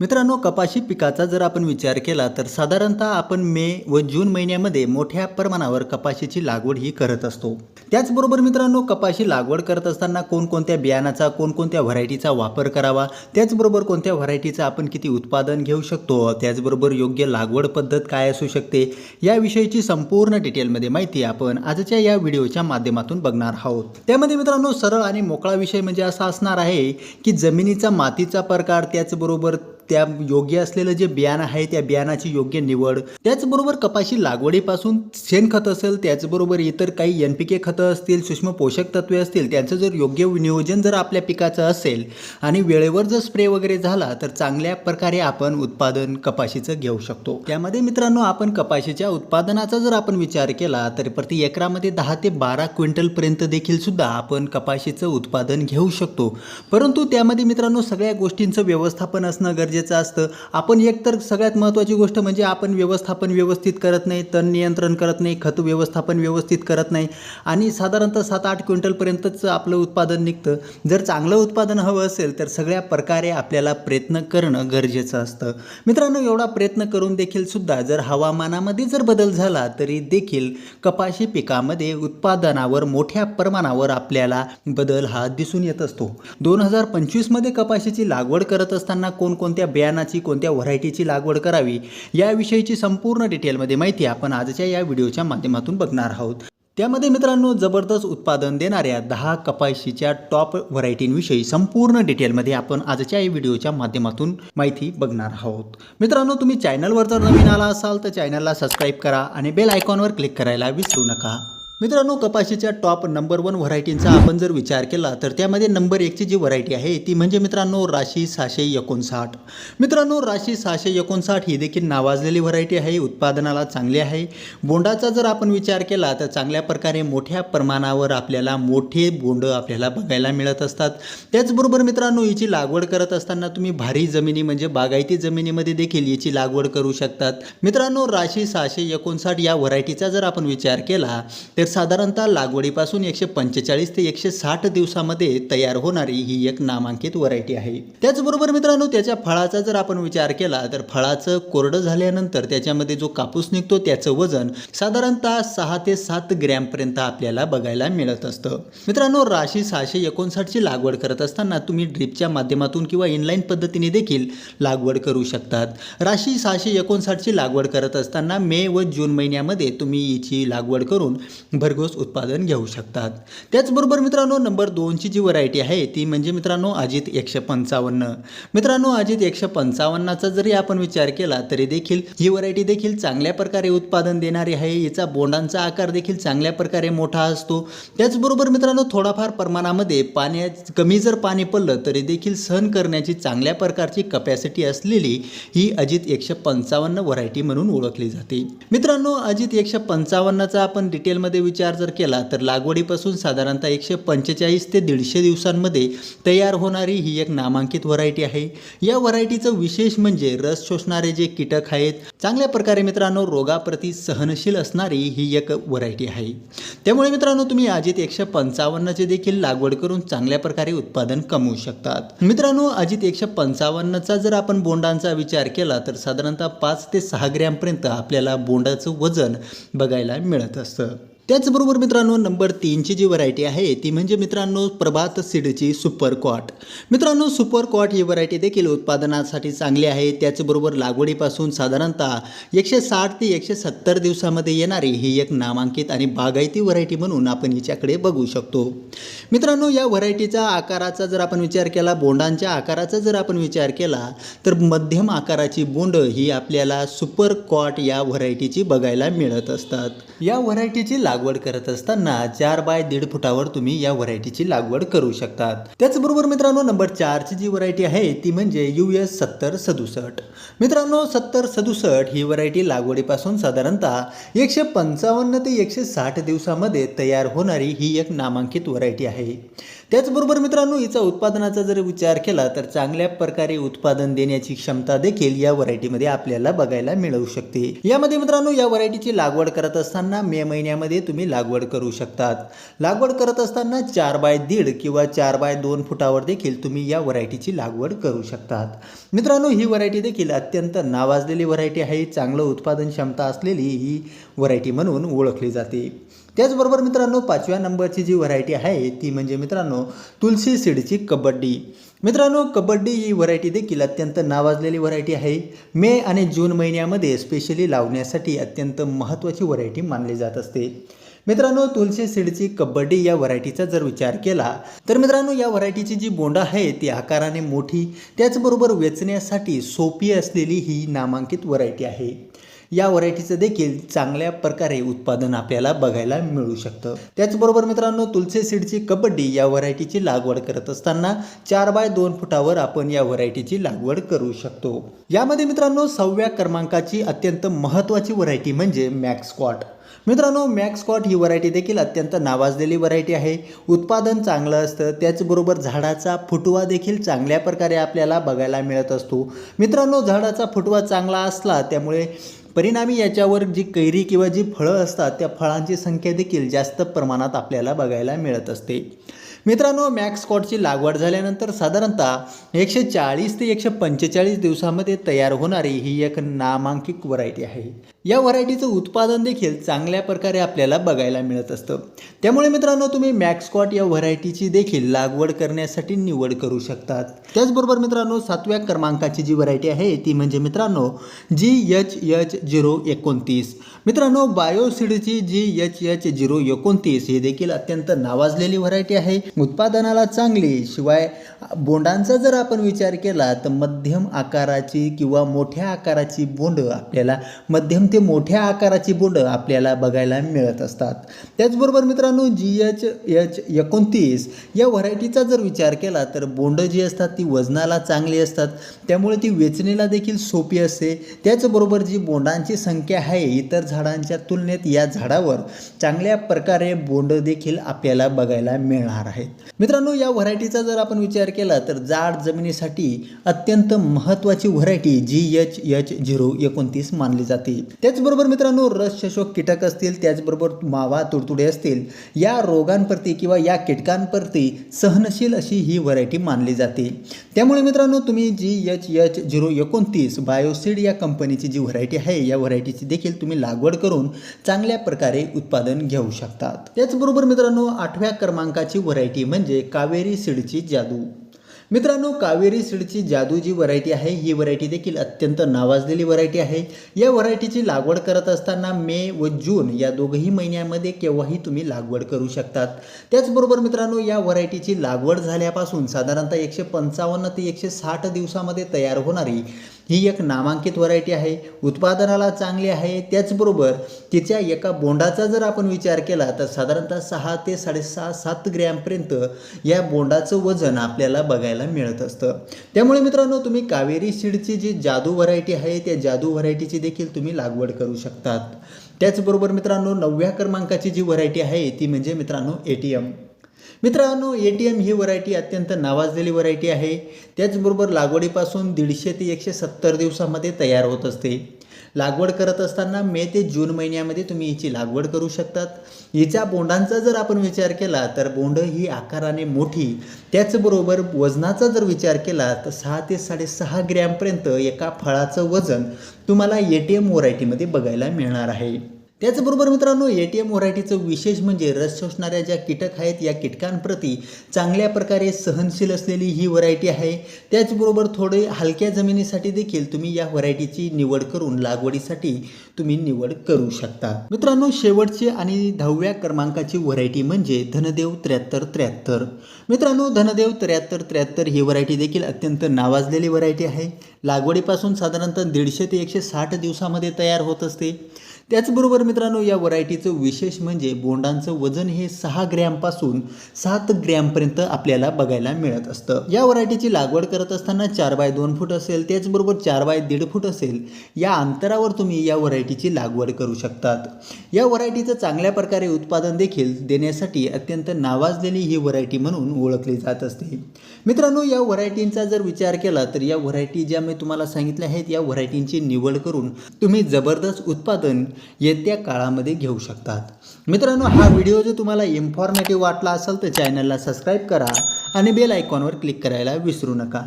मित्रांनो कपाशी पिकाचा जर आपण विचार केला तर साधारणतः आपण मे व जून महिन्यामध्ये मोठ्या प्रमाणावर कपाशीची लागवड ही करत असतो. त्याचबरोबर मित्रांनो कपाशी लागवड करत असताना कोणकोणत्या बियाणाचा कोणकोणत्या व्हरायटीचा वापर करावा त्याचबरोबर कोणत्या व्हरायटीचं आपण किती उत्पादन घेऊ शकतो त्याचबरोबर योग्य लागवड पद्धत काय असू शकते याविषयीची संपूर्ण डिटेलमध्ये माहिती आपण आजच्या या व्हिडिओच्या माध्यमातून बघणार आहोत. त्यामध्ये मित्रांनो सरळ आणि मोकळा विषय म्हणजे असा असणार आहे की जमिनीचा मातीचा प्रकार त्याचबरोबर त्या योग्य असलेलं जे बियाणं आहे त्या बियाणाची योग्य निवड. त्याचबरोबर कपाशी लागवडीपासून शेणखत असेल त्याचबरोबर इतर काही एन पी के खतं असतील सूक्ष्म पोषक तत्वे असतील त्यांचं जर योग्य नियोजन जर आपल्या पिकाचं असेल आणि वेळेवर जर स्प्रे वगैरे झाला तर चांगल्या प्रकारे आपण उत्पादन कपाशीचं घेऊ शकतो. त्यामध्ये मित्रांनो आपण कपाशीच्या उत्पादनाचा जर आपण विचार केला तर प्रति एकरामध्ये दहा ते बारा क्विंटलपर्यंत देखील सुद्धा आपण कपाशीचं उत्पादन घेऊ शकतो. परंतु त्यामध्ये मित्रांनो सगळ्या गोष्टींचं व्यवस्थापन असणं गरजेचं असतं. आपण एकतर सगळ्यात महत्त्वाची गोष्ट म्हणजे आपण व्यवस्थापन व्यवस्थित करत नाही तण नियंत्रण करत नाही खत व्यवस्थापन व्यवस्थित करत नाही आणि साधारणतः सात आठ क्विंटलपर्यंतच आपलं उत्पादन निघतं. जर चांगलं उत्पादन हवं असेल तर सगळ्या प्रकारे आपल्याला प्रयत्न करणं गरजेचं असतं. मित्रांनो एवढा प्रयत्न करून देखील सुद्धा जर हवामानामध्ये जर बदल झाला तरी देखील कपाशी पिकामध्ये उत्पादनावर मोठ्या प्रमाणावर आपल्याला बदल हा दिसून येत असतो. दोन हजार पंचवीसमध्ये कपाशीची लागवड करत असताना कोणकोणत्या बियाणाची कोणत्या व्हरायटीची लागवड करावी याविषयीची संपूर्ण डिटेलमध्ये माहिती आपण आजच्या या व्हिडिओच्या माध्यमातून बघणार आहोत. त्यामध्ये मित्रांनो जबरदस्त उत्पादन देणाऱ्या दहा कपाशीच्या टॉप व्हरायटींविषयी संपूर्ण डिटेलमध्ये आपण आजच्या या व्हिडिओच्या माध्यमातून माहिती बघणार आहोत. मित्रांनो तुम्ही चॅनलवर जर नवीन आला असाल तर चॅनलला सबस्क्राईब करा आणि बेल आयकॉनवर क्लिक करायला विसरू नका. मित्रांनो कपाशीच्या टॉप नंबर वन व्हरायटींचा आपण जर विचार केला तर त्यामध्ये नंबर एकची जी व्हरायटी आहे ती म्हणजे मित्रांनो राशी सहाशे एकोणसाठ. मित्रांनो राशी सहाशे एकोणसाठ ही देखील नावाजलेली व्हरायटी आहे उत्पादनाला चांगली आहे. बोंडाचा जर आपण विचार केला तर चांगल्या प्रकारे मोठ्या प्रमाणावर आपल्याला मोठे बोंड आपल्याला बघायला मिळत असतात. त्याचबरोबर मित्रांनो हिची लागवड करत असताना तुम्ही भारी जमिनी म्हणजे बागायती जमिनीमध्ये देखील याची लागवड करू शकतात. मित्रांनो राशी सहाशे एकोणसाठ या व्हरायटीचा जर आपण विचार केला तर साधारणतः लागवडीपासून एकशे पंचेचाळीस ते एकशे साठ दिवसामध्ये तयार होणारी ही एक नामांकित व्हरायटी आहे. त्याचबरोबर मित्रांनो त्याच्या फळाचा जर आपण विचार केला तर फळाचं कोरडं झाल्यानंतर त्याच्यामध्ये जो कापूस निघतो त्याचं वजन साधारणतः सहा ते सात ग्रॅमपर्यंत आपल्याला बघायला मिळत असतं. मित्रांनो राशी सहाशे एकोणसाठची लागवड करत असताना तुम्ही ड्रिपच्या माध्यमातून किंवा इनलाईन पद्धतीने देखील लागवड करू शकतात. राशी सहाशे एकोणसाठची लागवड करत असताना मे व जून महिन्यामध्ये तुम्ही हिची लागवड करून भरघोस उत्पादन घेऊ शकतात. त्याचबरोबर मित्रांनो नंबर दोनची जी व्हरायटी आहे ती म्हणजे मित्रांनो अजित एकशे पंचावन्न. मित्रांनो अजित एकशे पंचावन्नचा जरी आपण विचार केला तरी देखील ही व्हरायटी देखील चांगल्या प्रकारे उत्पादन देणारी आहे. हिचा बोंडांचा आकार देखील चांगल्या प्रकारे मोठा असतो. त्याचबरोबर मित्रांनो थोडाफार प्रमाणामध्ये पाण्या कमी जर पाणी पडलं तरी देखील सहन करण्याची चांगल्या प्रकारची कपॅसिटी असलेली ही अजित एकशे पंचावन्न व्हरायटी म्हणून ओळखली जाते. मित्रांनो अजित एकशे पंचावन्नचा आपण डिटेलमध्ये विचार जर केला तर लागवडीपासून साधारणतः एकशे पंचेचाळीस ते दीडशे दिवसांमध्ये तयार होणारी ही एक नामांकित व्हरायटी आहे. या व्हरायटीचं विशेष म्हणजे रस शोषणारे जे कीटक आहेत चांगल्या प्रकारे मित्रांनो रोगाप्रती सहनशील असणारी ही एक व्हरायटी आहे. त्यामुळे मित्रांनो तुम्ही अजित एकशे पंचावन्नचे देखील लागवड करून चांगल्या प्रकारे उत्पादन कमवू शकतात. मित्रांनो अजित एकशे पंचावन्नचा जर आपण बोंडांचा विचार केला तर साधारणतः पाच ते सहा ग्रॅमपर्यंत आपल्याला बोंडाचं वजन बघायला मिळत असतं. त्याचबरोबर मित्रांनो नंबर तीनची जी व्हरायटी आहे ती म्हणजे मित्रांनो प्रभात सीडची सुपर कॉट मित्रांनो सुपर कॉट ही व्हरायटी देखील उत्पादनासाठी चांगली आहे. त्याचबरोबर लागवडीपासून साधारणतः एकशे साठ ते एकशे सत्तर दिवसामध्ये येणारी ही एक नामांकित आणि बागायती व्हरायटी म्हणून आपण हिच्याकडे बघू शकतो. मित्रांनो या व्हरायटीचा आकाराचा जर आपण विचार केला बोंडांच्या आकाराचा जर आपण विचार केला तर मध्यम आकाराची बोंड ही आपल्याला सुपर कॉट या व्हरायटीची बघायला मिळत असतात. या व्हरायटीची लागवड करत असताना चार बाय दीड फुटावर तुम्ही या व्हरायटीची लागवड करू शकतात. त्याचबरोबर मित्रांनो नंबर चारची जी व्हरायटी आहे ती म्हणजे यू एस सत्तर सदुसष्ट. मित्रांनो सत्तर सदुसष्ट ही व्हरायटी लागवडीपासून साधारणतः एकशे पंचावन्न ते एकशे साठ दिवसामध्ये तयार होणारी ही एक नामांकित व्हरायटी आहे. त्याचबरोबर मित्रांनो हिचा उत्पादनाचा जर विचार केला तर चांगल्या प्रकारे उत्पादन देण्याची क्षमता देखील या व्हरायटीमध्ये आपल्याला बघायला मिळू शकते. यामध्ये मित्रांनो या व्हरायटीची लागवड करत असताना मे महिन्यामध्ये तुम्ही लागवड करू शकतात. लागवड करत असताना चार बाय दीड किंवा चार बाय दोन फुटावर देखील तुम्ही या व्हरायटीची लागवड करू शकतात. मित्रांनो ही व्हरायटी देखील अत्यंत नावाजलेली व्हरायटी आहे. चांगलं उत्पादन क्षमता असलेली ही व्हरायटी म्हणून ओळखली जाते. त्याचबरोबर मित्रांनो पाचव्या नंबरची जी व्हरायटी आहे ती म्हणजे मित्रांनो तुलसी सीडची कबड्डी. मित्रांनो कबड्डी ही व्हरायटी देखील अत्यंत नावाजलेली व्हरायटी आहे. मे आणि जून महिन्यामध्ये स्पेशली लावण्यासाठी अत्यंत महत्त्वाची व्हरायटी मानली जात असते. मित्रांनो तुलसी सीडची कबड्डी या व्हरायटीचा जर विचार केला तर मित्रांनो या व्हरायटीची जी बोंड आहे ती आकाराने मोठी त्याचबरोबर वेचण्यासाठी सोपी असलेली ही नामांकित व्हरायटी आहे. या व्हरायटीचं देखील चांगल्या प्रकारे उत्पादन आपल्याला बघायला मिळू शकतं. त्याचबरोबर मित्रांनो तुलसी सीडची कबड्डी या व्हरायटीची लागवड करत असताना चार बाय दोन फुटावर आपण या व्हरायटीची लागवड करू शकतो. यामध्ये मित्रांनो सहाव्या क्रमांकाची अत्यंत महत्त्वाची व्हरायटी म्हणजे मॅक्सकॉट मित्रांनो मॅक्सकॉट ही व्हरायटी देखील अत्यंत नावाजलेली व्हरायटी आहे. उत्पादन चांगलं असतं त्याचबरोबर झाडाचा फुटवा देखील चांगल्या प्रकारे आपल्याला बघायला मिळत असतो. मित्रांनो झाडाचा फुटवा चांगला असला त्यामुळे परिणामी याच्यावर जी कैरी किंवा जी फळं असतात त्या फळांची संख्या देखील जास्त प्रमाणात आपल्याला बघायला मिळत असते. मित्रांनो मॅक्सकॉटची लागवड झाल्यानंतर साधारणतः एकशे चाळीस ते एकशे पंचेचाळीस दिवसामध्ये तयार होणारी ही एक नामांकित व्हरायटी आहे. या व्हरायटीचं उत्पादन देखील चांगल्या प्रकारे आपल्याला बघायला मिळत असतं. त्यामुळे मित्रांनो तुम्ही मॅक्सकॉट या व्हरायटीची देखील लागवड करण्यासाठी निवड करू शकतात. त्याचबरोबर मित्रांनो सातव्या क्रमांकाची जी व्हरायटी आहे ती म्हणजे मित्रांनो जी एच एच झिरो एकोणतीस. मित्रांनो बायोसिडची जी एच एच झिरो एकोणतीस ही देखील अत्यंत नावाजलेली व्हरायटी आहे. उत्पादनाला चांगली शिवाय बोंडांचा जर आपण विचार केला तर मध्यम आकाराची किंवा मोठ्या आकाराची बोंड आपल्याला मध्यम ते मोठ्या आकाराची बोंड आपल्याला बघायला मिळत असतात. त्याचबरोबर मित्रांनो जी एच एच एकोणतीस या व्हरायटीचा जर विचार केला तर बोंड जी असतात ती वजनाला चांगली असतात. त्यामुळे ती वेचणीला देखील सोपी असते. त्याचबरोबर जी बोंडांची संख्या आहे इतर झाडांच्या तुलनेत या झाडावर चांगल्या प्रकारे बोंड देखील आपल्याला बघायला मिळणार आहेत. मित्रांनो या व्हरायटीचा जर आपण विचार केला तर जाड जमिनीसाठी अत्यंत महत्त्वाची variety G H H zero एकोणतीस मानली जाते. त्याचबरोबर मित्रांनो रस शशोक कीटक असतील त्याचबरोबर मावा तुडतुडे असतील या रोगांप्रती किंवा या कीटकांप्रती सहनशील अशी ही व्हरायटी मानली जाते. त्यामुळे मित्रांनो तुम्ही जी एच एच झिरो एकोणतीस बायोसीड या कंपनीची जी व्हरायटी आहे या व्हरायटीची देखील तुम्ही लागवड करून चांगल्या प्रकारे उत्पादन घेऊ शकतात. त्याचबरोबर मित्रांनो आठव्या क्रमांकाची व्हरायटी म्हणजे कावेरी सीडची जादू. मित्रांनो कावेरी सीडची जादू जी व्हरायटी आहे ही व्हरायटी देखील अत्यंत नावाजलेली व्हरायटी आहे. या व्हरायटीची लागवड करत असताना मे व जून या दोघंही महिन्यामध्ये केव्हाही तुम्ही लागवड करू शकतात. त्याचबरोबर मित्रांनो या व्हरायटीची लागवड झाल्यापासून साधारणतः एकशे पंचावन्न ते एकशे साठ दिवसामध्ये तयार होणारी ही एक नामांकित व्हरायटी आहे उत्पादनाला चांगली आहे. त्याचबरोबर तिच्या एका बोंडाचा जर आपण विचार केला तर साधारणतः सहा ते साडेसहा सात ग्रॅमपर्यंत या बोंडाचं वजन आपल्याला बघायला मिळत असतं. त्यामुळे मित्रांनो तुम्ही कावेरी सीडची जी जादू व्हरायटी आहे त्या जादू व्हरायटीची देखील तुम्ही लागवड करू शकतात. त्याचबरोबर मित्रांनो नवव्या क्रमांकाची जी व्हरायटी आहे ती म्हणजे मित्रांनो ए टी एम मित्रांनो ए टी एम ही व्हरायटी अत्यंत नावाजलेली व्हरायटी आहे. त्याचबरोबर लागवडीपासून दीडशे ते एकशे सत्तर दिवसामध्ये तयार होत असते. लागवड करत असताना मे ते जून महिन्यामध्ये तुम्ही हिची लागवड करू शकतात. हिच्या बोंडांचा जर आपण विचार केला तर बोंड ही आकाराने मोठी त्याचबरोबर वजनाचा जर विचार केला तर सहा ते साडेसहा ग्रॅमपर्यंत एका फळाचं वजन तुम्हाला ए टी एम व्हरायटीमध्ये बघायला मिळणार आहे. त्याचबरोबर मित्रांनो ए टी एम व्हरायटीचं विशेष म्हणजे रस शोषणाऱ्या ज्या कीटक आहेत या कीटकांप्रती चांगल्या प्रकारे सहनशील असलेली ही व्हरायटी आहे. त्याचबरोबर थोडे हलक्या जमिनीसाठी देखील तुम्ही या व्हरायटीची निवड करून लागवडीसाठी तुम्ही निवड करू शकता. मित्रांनो शेवटची आणि दहाव्या क्रमांकाची व्हरायटी म्हणजे धनदेव त्र्याहत्तर त्र्याहत्तर. मित्रांनो धनदेव त्र्याहत्तर त्र्याहत्तर ही व्हरायटी देखील अत्यंत नावाजलेली व्हरायटी आहे. लागवडीपासून साधारणतः दीडशे ते एकशे साठ दिवसामध्ये तयार होत असते. त्याचबरोबर मित्रांनो या व्हरायटीचं विशेष म्हणजे बोंडांचं वजन हे सहा ग्रॅमपासून सात ग्रॅमपर्यंत आपल्याला बघायला मिळत असतं. या व्हरायटीची लागवड करत असताना चार बाय दोन फूट असेल त्याचबरोबर चार बाय दीड फूट असेल या अंतरावर तुम्ही या व्हरायटीची लागवड करू शकतात. या व्हरायटीचं चांगल्या प्रकारे उत्पादन देखील देण्यासाठी अत्यंत नावाजलेली ही व्हरायटी म्हणून ओळखली जात असते. मित्रांनो या व्हरायटींचा जर विचार केला तर या व्हरायटी ज्या मी तुम्हाला सांगितल्या आहेत या व्हरायटींची निवड करून तुम्ही जबरदस्त उत्पादन येत्या काळामध्ये घेऊ शकतात. मित्रांनो हा व्हिडिओ जर तुम्हाला इन्फॉर्मेटिव्ह वाटला असेल तर चॅनलला सबस्क्राईब करा आणि बेल आयकॉनवर क्लिक करायला विसरू नका.